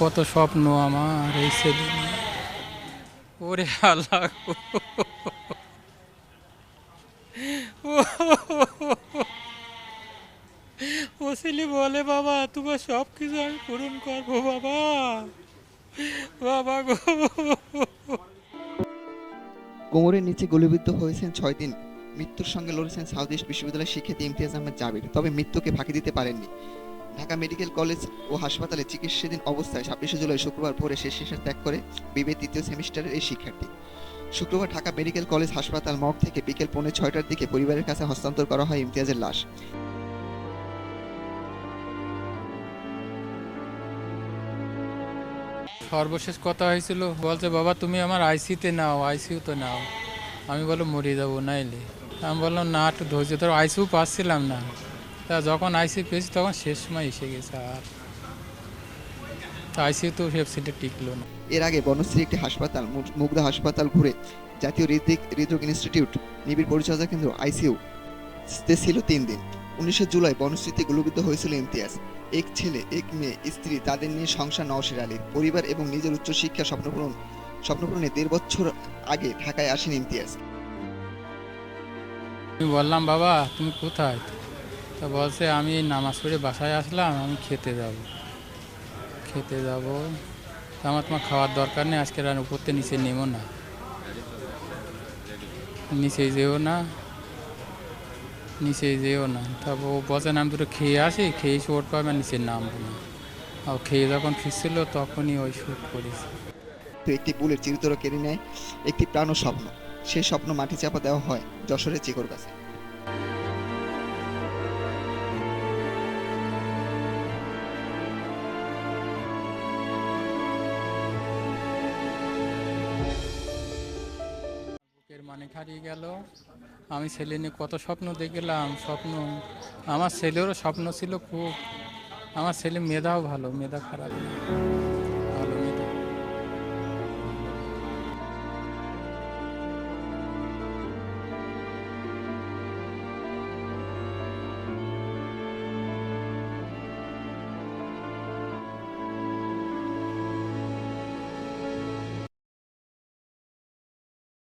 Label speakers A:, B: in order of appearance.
A: কত স্বপ্ন আমার এই নিয়ে। ওরে আল্লাহ। বলে, বাবা, তোমার সব কিছু আমি পূরণ করব, বাবা। বাবা গো।
B: কোমরের নিচে গুলিবিদ্ধ হয়েছেন ছয় দিন। মৃত্যুর সঙ্গে লড়েছেন সাউথ ইস্ট বিশ্ববিদ্যালয়ের শিক্ষার্থী ইমতিয়াজ আহমেদ জাবির। তবে মৃত্যুকে ফাঁকি দিতে পারেননি। ঢাকা মেডিকেল কলেজ ও হাসপাতালে চিকিৎসাধীন অবস্থায় ছাব্বিশে জুলাই শুক্রবার ভোরে শেষ নিঃশ্বাস ত্যাগ করে বিবে তৃতীয় সেমিস্টারের এই শিক্ষার্থী। শুক্রবার ঢাকা মেডিকেল কলেজ হাসপাতাল মগ থেকে বিকেল পৌনে ছয়টার দিকে পরিবারের কাছে হস্তান্তর করা হয় ইমতিয়াজের লাশ।
A: সর্বশেষ কথা হয়েছিল, বলছে, বাবা, তুমি আমার আইসিতে নাও আইসিউ তো নাও। আমি বলো মরে যাব নাইলে। আমি বললাম, না, একটু ধৈর্য ধরো আইসিউ পাচ্ছিলাম না। তা যখন আইসিউ পেয়েছি তখন শেষ সময় এসে গেছে আর আইসিউ তো সেটা টিকলো না।
B: এর আগে বনশ্রী একটি হাসপাতাল মু- মুগদা হাসপাতাল ঘুরে জাতীয় হৃদরোগ হৃদরোগ ইনস্টিটিউট নিবিড় পরিচর্যা কেন্দ্র আইসিইউ তে ছিল তিন দিন। উনিশে জুলাই বনশ্রীতে গুলিবিদ্ধ হয়েছিল ইমতিয়াজ। এক ছেলে এক মেয়ে স্ত্রী তাদের নিয়ে সংসার নওশের আলীর পরিবার এবং নিজের উচ্চশিক্ষা স্বপ্নপূরণ স্বপ্নপূরণে দেড় বছর আগে ঢাকায় আসেন ইমতিয়াজ।
A: আমি বললাম বাবা তুমি কোথায়? তা বলছে, আমি নামাজ পড়ে বাসায় আসলাম, আমি খেতে যাব। খেতে যাব। তা আমার তোমার খাওয়ার দরকার নেই, আজকে রান উপরতে নিচে নেমো না। নিচে যেও না। নিচে যেও না। তারপর ও বলছে আমি দুটো খেয়ে আসি, খেয়ে শুট পাবে নিচে নামবো না। আর খেয়ে যখন ফিরছিল, তখনই ওই শ্যুট করেছি
B: তো একটি বুলেট চিরতর কেড়ে নেয়, একটি প্রাণ স্বপ্ন। সেই স্বপ্ন মাটি চাপা দেওয়া হয় যশোরের চিকর কাছে
A: বুকের মানে হারিয়ে গেল। আমি ছেলে নিয়ে কত স্বপ্ন দেখলাম, স্বপ্ন। আমার ছেলেরও স্বপ্ন ছিল খুব। আমার ছেলে মেধাও ভালো, মেধা খারাপ